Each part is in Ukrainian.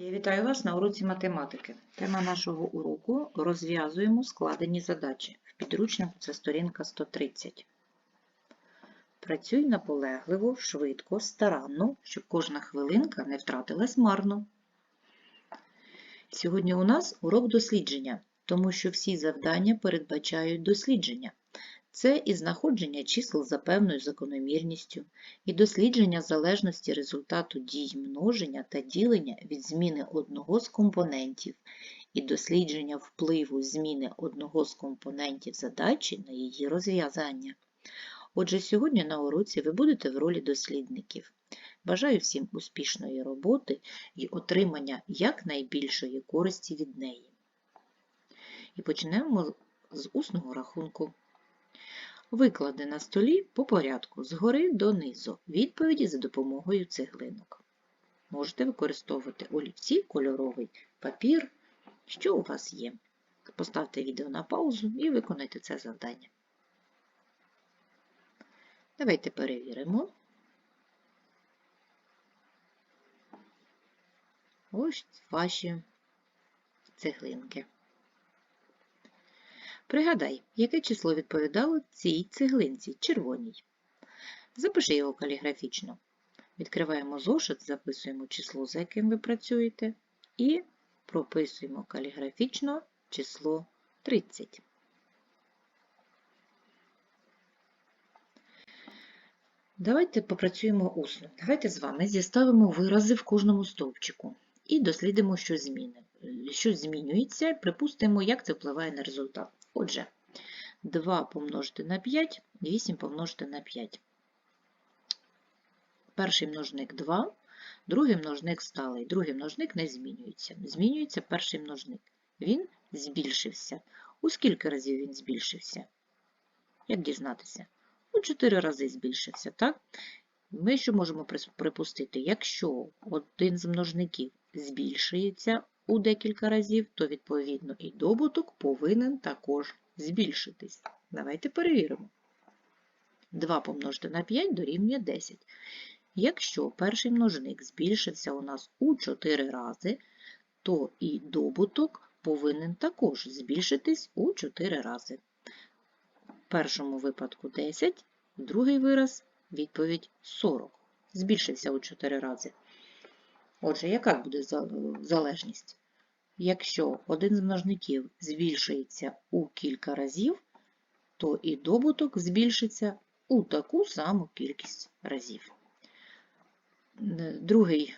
Я вітаю вас на уроці математики. Тема нашого уроку розв'язуємо складені задачі. В підручнику це сторінка 130. Працюй наполегливо, швидко, старанно, щоб кожна хвилинка не втратилась марно. Сьогодні у нас урок дослідження, тому що всі завдання передбачають дослідження. Це і знаходження чисел за певною закономірністю, і дослідження залежності результату дій множення та ділення від зміни одного з компонентів, і дослідження впливу зміни одного з компонентів задачі на її розв'язання. Отже, сьогодні на уроці ви будете в ролі дослідників. Бажаю всім успішної роботи і отримання якнайбільшої користі від неї. І почнемо з усного рахунку. Виклади на столі по порядку згори донизу відповіді за допомогою цеглинок. Можете використовувати олівці, кольоровий папір, що у вас є. Поставте відео на паузу і виконайте це завдання. Давайте перевіримо. Ось ваші цеглинки. Пригадай, яке число відповідало цій цеглинці червоній. Запиши його каліграфічно. Відкриваємо зошит, записуємо число, за яким ви працюєте, і прописуємо каліграфічно число 30. Давайте попрацюємо усно. Давайте з вами зіставимо вирази в кожному стовпчику і дослідимо, що зміни. Що змінюється, припустимо, як це впливає на результат. Отже, 2 помножити на 5, 8 помножити на 5. Перший множник 2, другий множник сталий, другий множник не змінюється. Змінюється перший множник. Він збільшився. У скільки разів він збільшився? Як дізнатися? У 4 рази збільшився, так? Ми що можемо припустити? Якщо один з множників збільшується у декілька разів, то, відповідно, і добуток повинен також збільшитись. Давайте перевіримо. 2 помножити на 5 дорівнює 10. Якщо перший множник збільшився у нас у 4 рази, то і добуток повинен також збільшитись у 4 рази. В першому випадку 10, другий вираз відповідь 40. Збільшився у 4 рази. Отже, яка буде залежність? Якщо один з множників збільшується у кілька разів, то і добуток збільшиться у таку саму кількість разів. Другий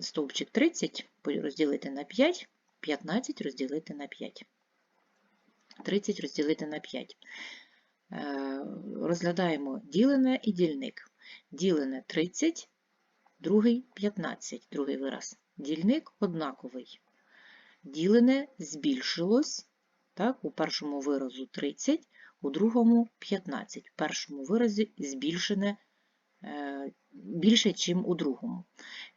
стовпчик 30 розділити на 5, 15 розділити на 5. 30 розділити на 5. Е, розглядаємо ділене і дільник. Ділене 30, другий 15, другий вираз. Дільник однаковий. Ділене збільшилось, так, у першому виразу 30, у другому 15. В першому виразі збільшене е, більше, ніж у другому.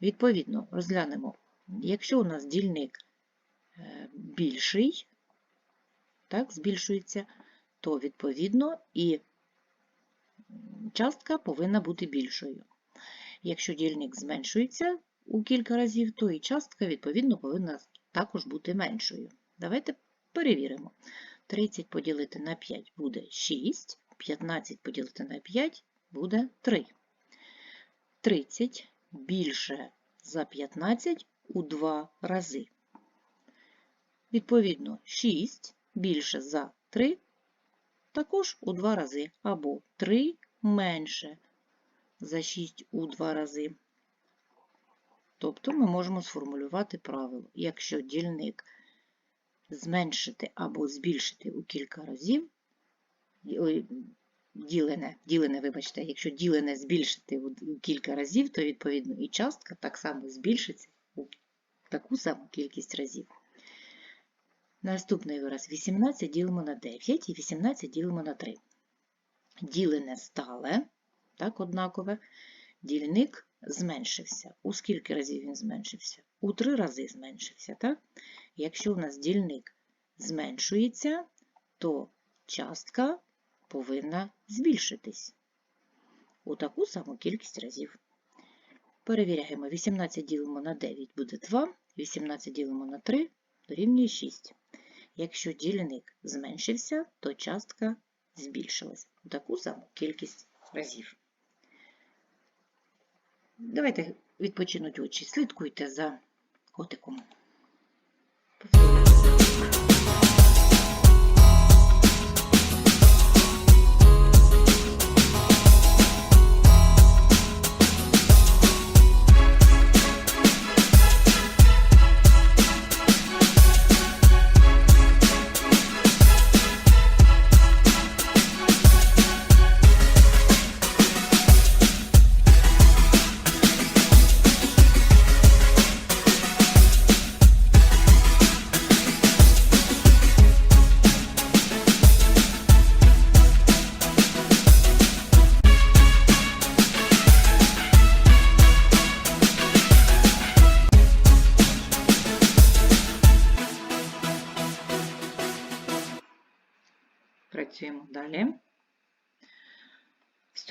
Відповідно, розглянемо, якщо у нас дільник е, більший, так, збільшується, то, відповідно, і частка повинна бути більшою. Якщо дільник зменшується у кілька разів, то і частка, відповідно, повинна також бути меншою. Давайте перевіримо. 30 поділити на 5 буде 6, 15 поділити на 5 буде 3. 30 більше за 15 у 2 рази. Відповідно, 6 більше за 3 також у 2 рази, або 3 менше за 6 у 2 рази. Тобто ми можемо сформулювати правило, якщо дільник зменшити або збільшити у кілька разів, ділене, ділене, вибачте, якщо ділене збільшити у кілька разів, то відповідно і частка так само збільшиться у таку саму кількість разів. Наступний вираз 18 ділимо на 9 і 18 ділимо на 3. Ділене стале, так, однакове, дільник зменшився. У скільки разів він зменшився? У три рази зменшився. так? Якщо у нас дільник зменшується, то частка повинна збільшитись у таку саму кількість разів. Перевіряємо. 18 ділимо на 9 буде 2, 18 ділимо на 3 дорівнює 6. Якщо дільник зменшився, то частка збільшилась у таку саму кількість разів. Давайте відпочинуть очі. Слідкуйте за котиком.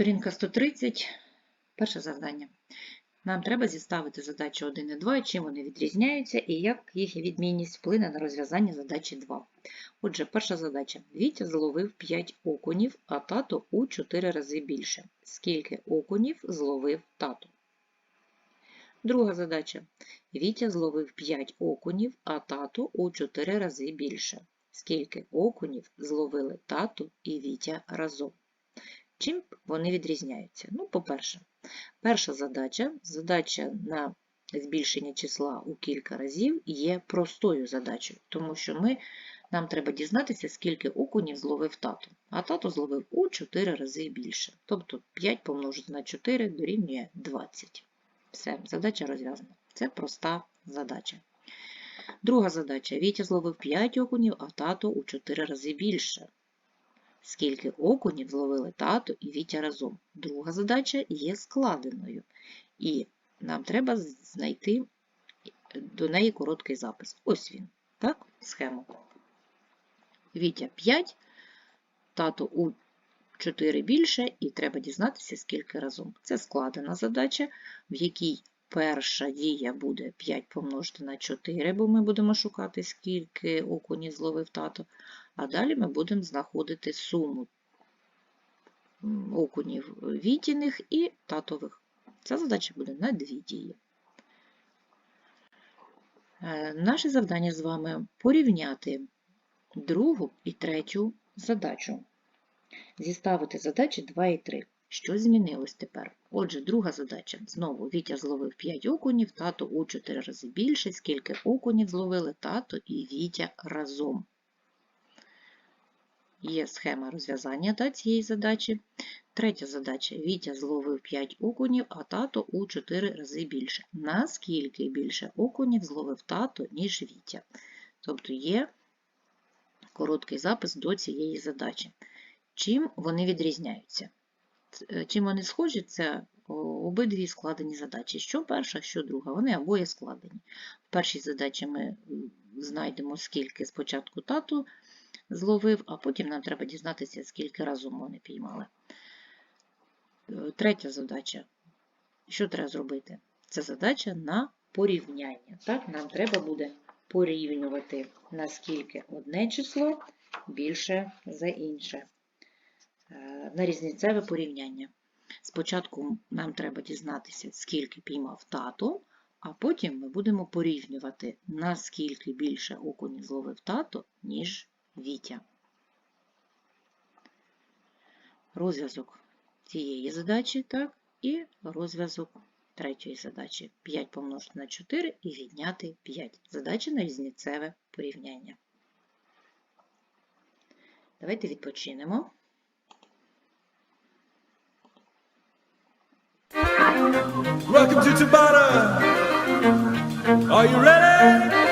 Сторінка 130. Перше завдання. Нам треба зіставити задачі 1 і 2, чим вони відрізняються, і як їх відмінність вплине на розв'язання задачі 2. Отже, перша задача. Вітя зловив 5 окунів, а тато у 4 рази більше. Скільки окунів зловив тато? Друга задача. Вітя зловив 5 окунів, а тато у 4 рази більше. Скільки окунів зловили тато і Вітя разом? Чим вони відрізняються? Ну, по-перше, перша задача, задача на збільшення числа у кілька разів є простою задачею, тому що ми, нам треба дізнатися, скільки окунів зловив тато. А тато зловив у 4 рази більше. Тобто 5 помножити на 4 дорівнює 20. Все, задача розв'язана. Це проста задача. Друга задача. Вітя зловив 5 окунів, а тато у 4 рази більше. Скільки окунів зловили тато і Вітя разом? Друга задача є складеною. І нам треба знайти до неї короткий запис. Ось він. Так, схему. Вітя 5, тато у 4 більше, і треба дізнатися, скільки разом. Це складена задача, в якій перша дія буде 5 помножити на 4, бо ми будемо шукати, скільки окунів зловив тато. А далі ми будемо знаходити суму окунів вітіних і татових. Ця задача буде на дві дії. Е, наше завдання з вами порівняти другу і третю задачу. Зіставити задачі 2 і 3. Що змінилось тепер? Отже, друга задача. Знову Вітя зловив 5 окунів, тато у 4 рази більше, скільки окунів зловили тато і Вітя разом. Є схема розв'язання да, цієї задачі. Третя задача. Вітя зловив 5 окунів, а тато у 4 рази більше. Наскільки більше окунів зловив тато, ніж Вітя? Тобто є короткий запис до цієї задачі. Чим вони відрізняються? Чим вони схожі, це обидві складені задачі. Що перша, що друга. Вони обоє складені. В першій задачі ми знайдемо, скільки спочатку тату зловив, а потім нам треба дізнатися, скільки разом вони піймали. Третя задача. Що треба зробити? Це задача на порівняння. Так, Нам треба буде порівнювати, наскільки одне число більше за інше. Е, на різницеве порівняння. Спочатку нам треба дізнатися, скільки піймав тато, а потім ми будемо порівнювати, наскільки більше окунів зловив тато, ніж Вітя. Розв'язок цієї задачі, так, і розв'язок третьої задачі. 5 помножити на 4 і відняти 5. Задача на різницеве порівняння. Давайте відпочинемо. Welcome to Tabata. Are you ready?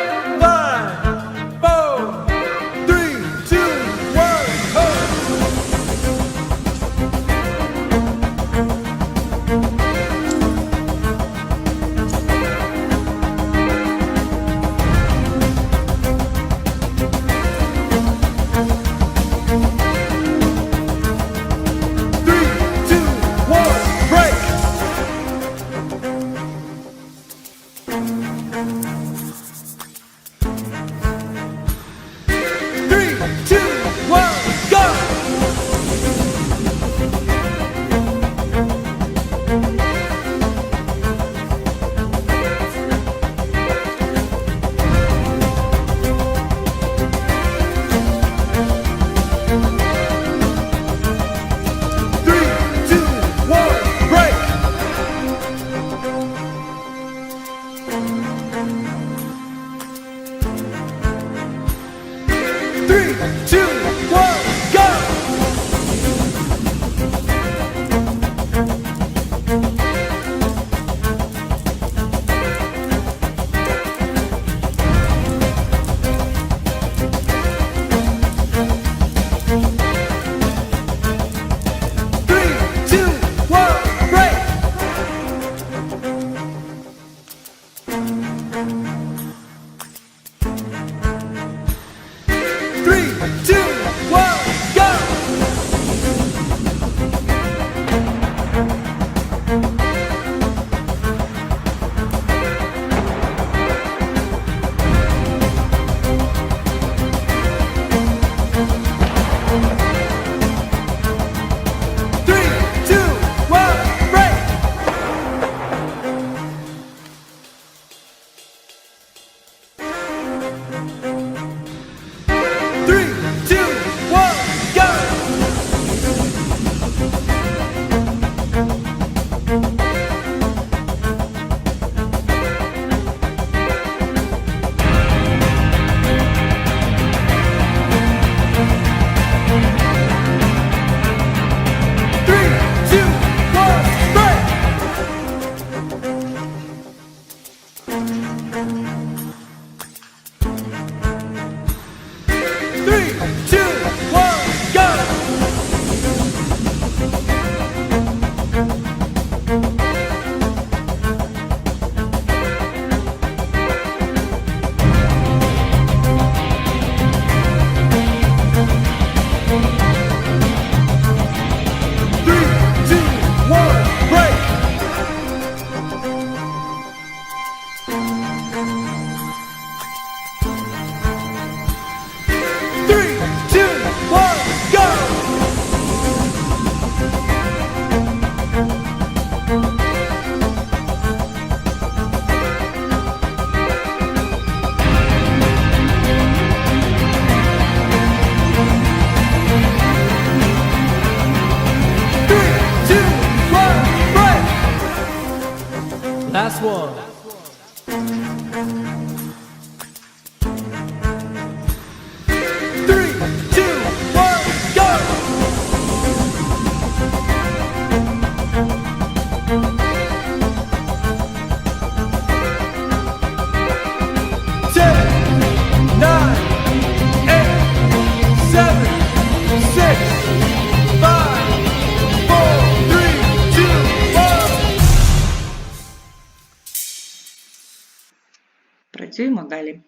Працюємо далі.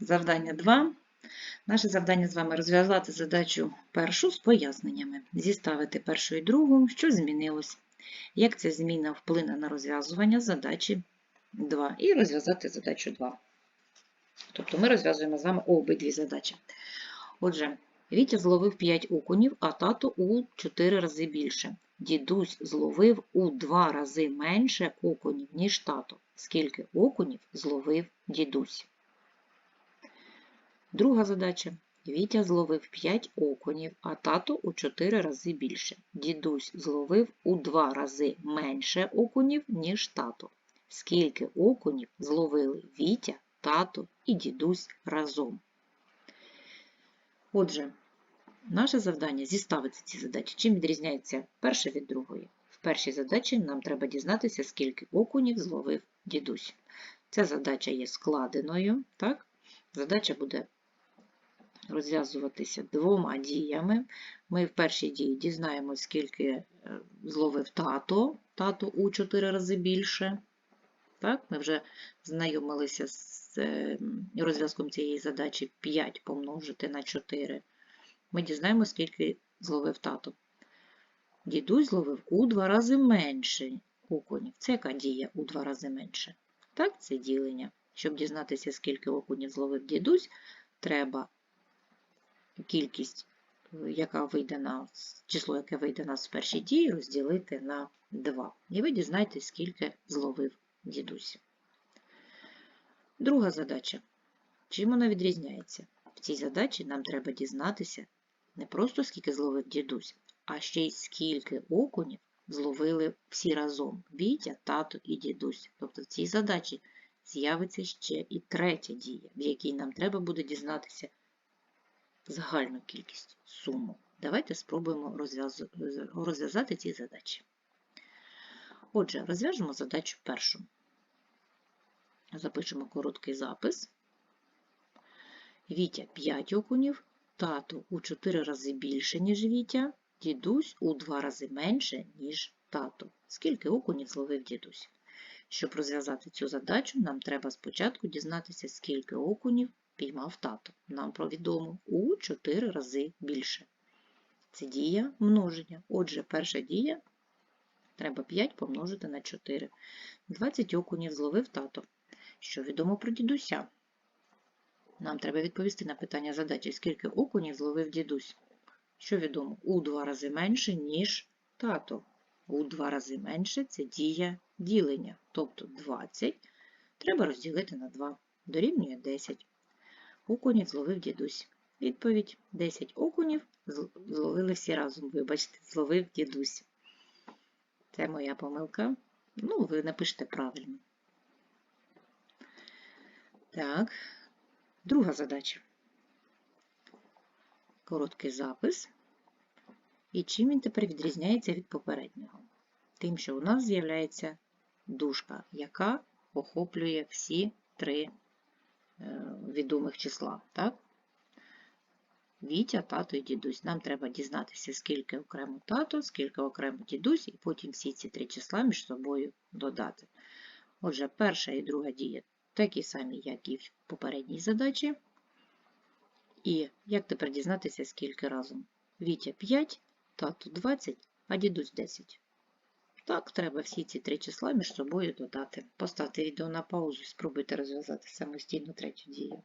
Завдання 2. Наше завдання з вами розв'язати задачу першу з поясненнями, зіставити першу і другу, що змінилось, як ця зміна вплине на розв'язування задачі 2, і розв'язати задачу 2. Тобто ми розв'язуємо з вами обидві задачі. Отже, Вітя зловив 5 окунів, а тато у 4 рази більше. Дідусь зловив у 2 рази менше окунів, ніж тато. Скільки окунів зловив дідусь? Друга задача. Вітя зловив 5 окунів, а тато у 4 рази більше. Дідусь зловив у 2 рази менше окунів, ніж тато. Скільки окунів зловили Вітя, тато і дідусь разом? Отже, наше завдання зіставити ці задачі. Чим відрізняється перша від другої? В першій задачі нам треба дізнатися, скільки окунів зловив дідусь. Ця задача є складеною. Так? Задача буде розв'язуватися двома діями. Ми в першій дії дізнаємося, скільки е, зловив тато, тато у 4 рази більше. Так? Ми вже знайомилися з е, розв'язком цієї задачі 5 помножити на 4. Ми дізнаємося, скільки зловив тато. Дідусь зловив у 2 рази менше окунів. Це яка дія у 2 рази менше? Так, це ділення. Щоб дізнатися, скільки окунів зловив дідусь, треба кількість, яка вийде на число, яке вийде на з першій дії, розділити на 2. І ви дізнаєтесь, скільки зловив дідусь. Друга задача. Чим вона відрізняється? В цій задачі нам треба дізнатися не просто скільки зловив дідусь, а ще й скільки окунів зловили всі разом Вітя, тато і дідусь. Тобто в цій задачі з'явиться ще і третя дія, в якій нам треба буде дізнатися загальну кількість суму. Давайте спробуємо розв'яз- розв'язати ці задачі. Отже, розв'яжемо задачу першу. Запишемо короткий запис. Вітя 5 окунів, тато у 4 рази більше, ніж Вітя, дідусь у 2 рази менше, ніж тато. Скільки окунів зловив дідусь? Щоб розв'язати цю задачу, нам треба спочатку дізнатися, скільки окунів піймав тато. Нам про відомо у 4 рази більше. Це дія множення. Отже, перша дія треба 5 помножити на 4. 20 окунів зловив тато. Що відомо про дідуся? Нам треба відповісти на питання задачі, скільки окунів зловив дідусь. Що відомо? У два рази менше, ніж тато. У два рази менше це дія ділення, тобто 20 треба розділити на 2, дорівнює 10. Окунів зловив дідусь. Відповідь 10 окунів зл- зловили всі разом, вибачте, зловив дідусь. Це моя помилка. Ну, ви напишете правильно. Так, друга задача. Короткий запис. І чим він тепер відрізняється від попереднього? Тим, що у нас з'являється дужка, яка охоплює всі три е, відомих числа. Так? Вітя, тато і дідусь. Нам треба дізнатися, скільки окремо тато, скільки окремо дідусь, і потім всі ці три числа між собою додати. Отже, перша і друга дія такі самі, як і в попередній задачі. І як тепер дізнатися, скільки разом? Вітя 5, тато 20, а дідусь 10. Так, треба всі ці три числа між собою додати. Поставте відео на паузу і спробуйте розв'язати самостійно третю дію.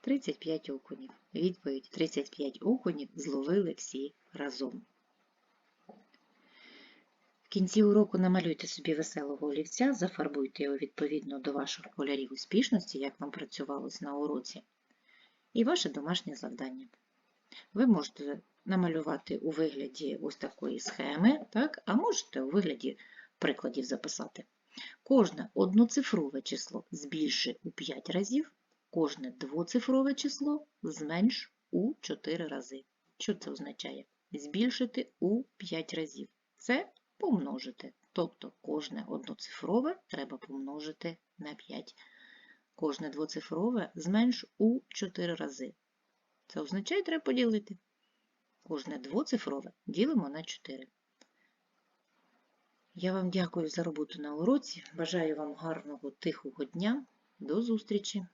35 окунів. Відповідь 35 окунів зловили всі разом. Кінці уроку намалюйте собі веселого олівця, зафарбуйте його відповідно до ваших кольорів успішності, як вам працювалось на уроці, і ваше домашнє завдання. Ви можете намалювати у вигляді ось такої схеми, так? а можете у вигляді прикладів записати. Кожне одноцифрове число збільши у 5 разів, кожне двоцифрове число зменш у 4 рази. Що це означає? Збільшити у 5 разів. Це помножити. Тобто кожне одноцифрове треба помножити на 5. Кожне двоцифрове зменш у 4 рази. Це означає, треба поділити. Кожне двоцифрове ділимо на 4. Я вам дякую за роботу на уроці. Бажаю вам гарного тихого дня. До зустрічі!